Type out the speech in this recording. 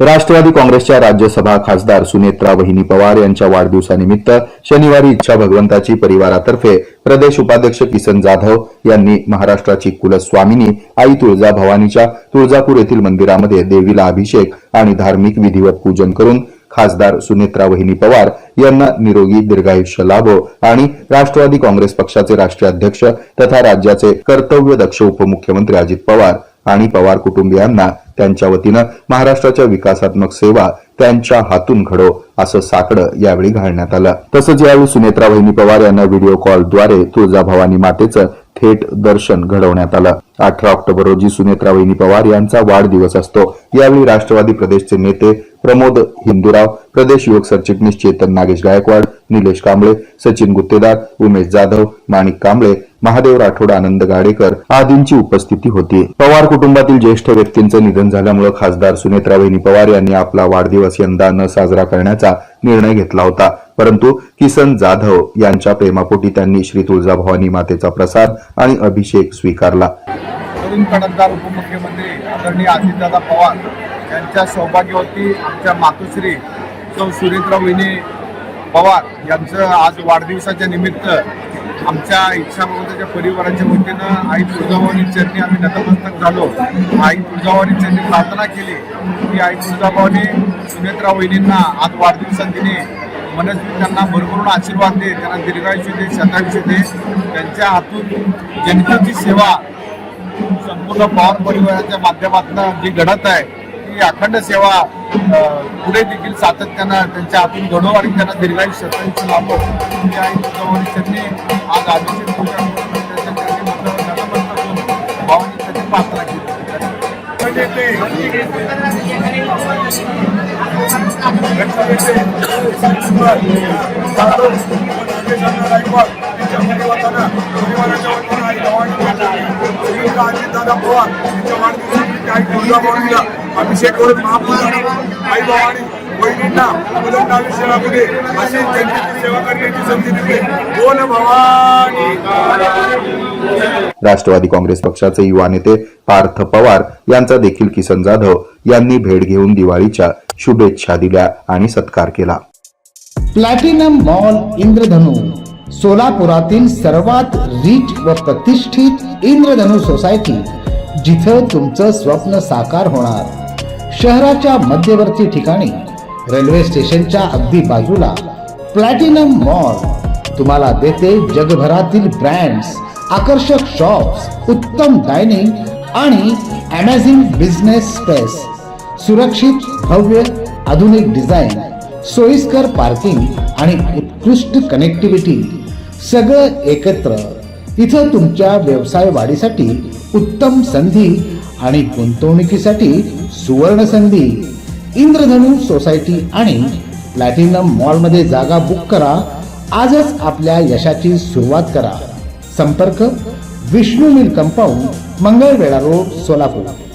राष्ट्रवादी काँग्रेसच्या राज्यसभा खासदार सुनेत्रा वहिनी पवार यांच्या वाढदिवसानिमित्त शनिवारी इच्छा भगवंताची परिवारातर्फे प्रदेश उपाध्यक्ष किसन जाधव यांनी महाराष्ट्राची कुलस्वामिनी आई तुळजा भवानीच्या तुळजापूर येथील मंदिरामध्ये देवीला अभिषेक आणि धार्मिक विधिवत पूजन करून खासदार सुनेत्रा वहिनी पवार यांना निरोगी दीर्घायुष्य लाभो आणि राष्ट्रवादी काँग्रेस पक्षाचे राष्ट्रीय अध्यक्ष तथा राज्याचे कर्तव्यदक्ष उपमुख्यमंत्री अजित पवार आणि पवार कुटुंबियांना त्यांच्या वतीनं महाराष्ट्राच्या विकासात्मक सेवा त्यांच्या हातून घडो असं साकडं यावेळी घालण्यात आलं. तसंच यावेळी सुनेत्रा वहिनी पवार यांना व्हिडिओ कॉलद्वारे तुळजाभवानी मातेचं थेट दर्शन घडवण्यात आलं. अठरा ऑक्टोबर रोजी सुनेत्रा वहिनी पवार यांचा वाढदिवस असतो. यावेळी राष्ट्रवादी प्रदेशचे नेते प्रमोद हिंदूराव प्रदेश युवक सरचिटणीस चेतन नागेश गायकवाड निलेश कांबळे सचिन गुत्तेदार उमेश जाधव माणिक कांबळे महादेव राठोड आनंद गाडेकर आदींची उपस्थिती होती. पवार कुटुंबातील ज्येष्ठ व्यक्तींचं निधन झाल्यामुळे खासदार सुनेत्राबहिणी पवार यांनी आपला वाढदिवस यंदा न साजरा करण्याचा निर्णय घेतला होता. परंतु किसन जाधव यांच्या प्रेमापोटी त्यांनी श्री तुळजाभवानी मातेचा प्रसाद आणि अभिषेक स्वीकारला. उपमुख्यमंत्री आदरणीय अजितदादा पवार यांच्या सौभाग्यवती आमच्या मातोश्री सौ सुरेंद्र पवार यांचं आज वाढदिवसाच्या निमित्त आमच्या इच्छाभगवताच्या परिवाराच्या वतीनं आई तुळजाभवानी चरणी आम्ही नतमस्तक झालो. आई तुळजाभवानी चरणी प्रार्थना केली. की आई तुळजाभवानी सुनेत्रा वहिनींना आज वाढदिवसादिनी मनस्वी त्यांना भरभरून आशीर्वाद दे त्यांना दीर्घायुष्य दे शतायुष्य दे. त्यांच्या हातून जनतेची सेवा संपूर्ण पवार परिवाराच्या माध्यमातून जी घडत आहे ती अखंड सेवा पुढे देखील सातत्यानं त्यांच्या हातून घडो आणि त्यांना दीर्घायुष्य लाभो ही आई आज अभिषेक पूजा करून त्यांच्या चरणी अभिषेक करून महापूजा आई भवानी बहिणींना मुलांना आयुष्यामध्ये अशी जनतेची सेवा करण्याची संधी दिली बोल भवानी. राष्ट्रवादी काँग्रेस पक्षाचे युवा नेते पार्थ पवार यांचा देखील किसन जाधव यांनी भेट घेऊन दिवाळीच्या शुभेच्छा दिल्या आणि सत्कार केला. प्लॅटिनम मॉल इंद्रधनु सोलापुरातील सर्वात रिच व प्रतिष्ठित इंद्रधनु सोसायटी जिथं तुमचं स्वप्न साकार होणार. शहराच्या मध्यवर्ती ठिकाणी रेल्वे स्टेशनच्या अगदी बाजूला प्लॅटिनम मॉल. तुम्हाला देते जगभरातील ब्रँड्स आकर्षक शॉप्स उत्तम डायनिंग आणि अमेझिंग बिझनेस स्पेस सुरक्षित भव्य आधुनिक डिझाईन सोयीस्कर पार्किंग आणि उत्कृष्ट कनेक्टिव्हिटी सगळं एकत्र. इथं तुमच्या व्यवसाय वाढीसाठी उत्तम संधी आणि गुंतवणुकीसाठी सुवर्ण संधी इंद्रधनु सोसायटी आणि प्लॅटिनम मॉलमध्ये जागा बुक करा. आजच आपल्या यशाची सुरुवात करा. संपर्क Vishnu mill compound Mangalwedha road Solapur.